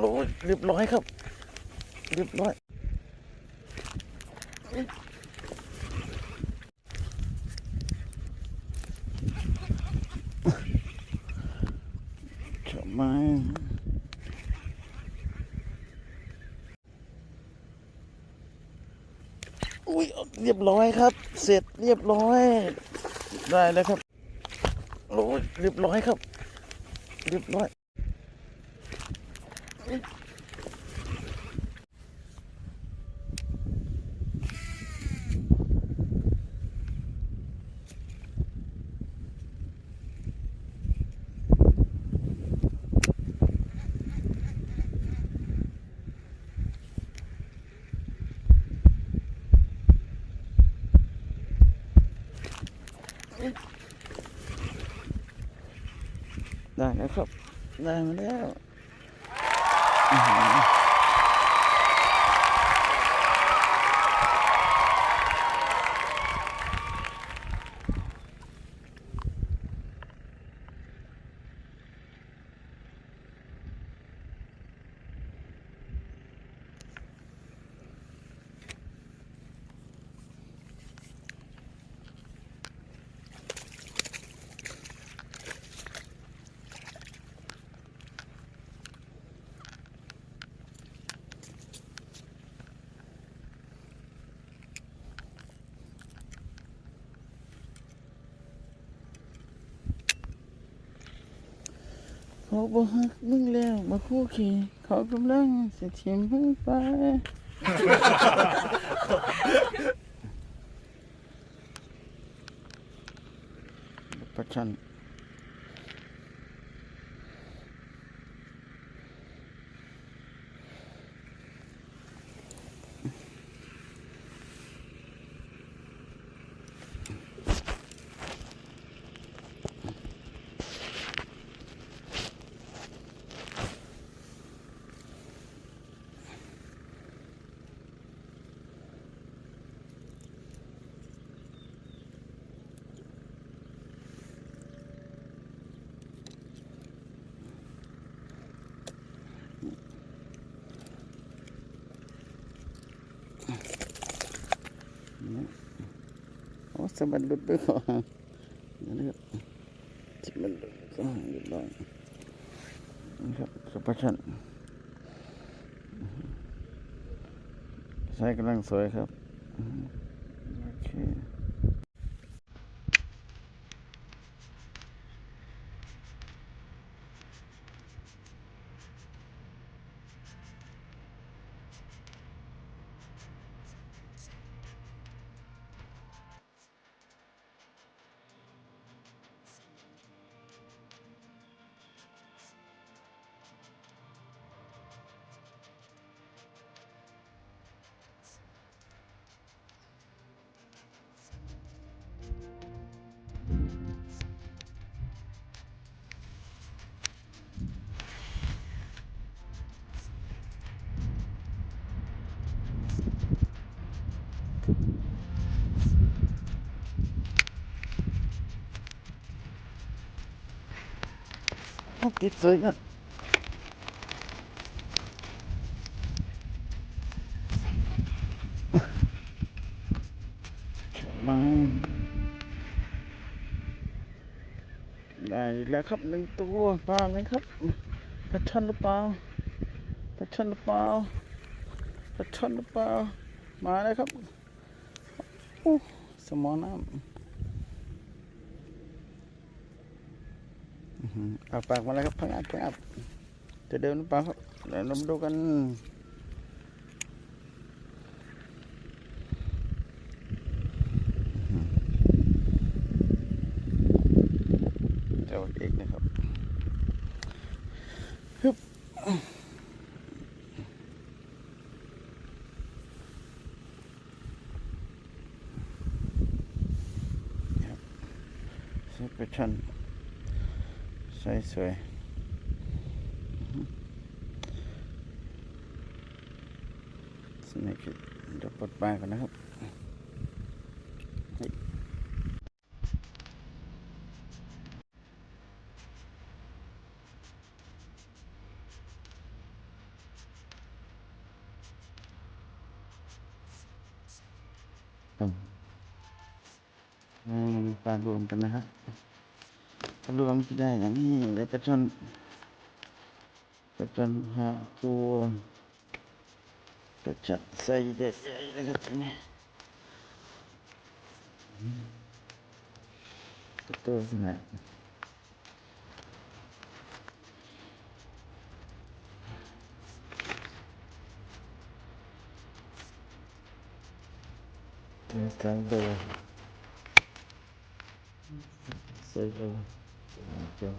โอ้ยเรียบร้อยครับ เรียบร้อยชอบไหมอุ้ยเรียบร้อยครับ เสร็จเรียบร้อย ได้แล้วครับโอ้ยเรียบร้อยครับ เรียบร้อย ได้แล้วค รั เขาบอกฮักมึงแล้วมาคู่ขี่เขากำลังจะทิมมึงไป ประชันโอ้ สะบัดหลุดไปก่อนเดี๋ยวนะครับที่มันหลุดก็เรียบร้อยนี่ครับสุภาชันใช้กำลังสวยครับ โอเค เอาติดสวยกันมาได้แล้วครับหนึ่งตัวปลาไหมครับปลาช่อนหรือเปล่าปลาช่อนหรือเปล่าปลาช่อนหรือเปล่ามาแล้วครับ สมอน้ำเอาปากมาแล้วครับพังอัดพังอัดจะเดินหรือเปล่าครับเดี๋ยวเราดูกัน กชั่นใส่สวยสนิทเดี๋ยปลดปลายกันนะครับการวมกันนะฮะ รวมจะได้อย่างนี้เลยปลาช่อนปลาช่อนหาตัวปลาช่อนใส่เด็ดใหญ่เลยครับตัวนี้ตัวขนาดตัวสองตัวใส่ตัว เจ้า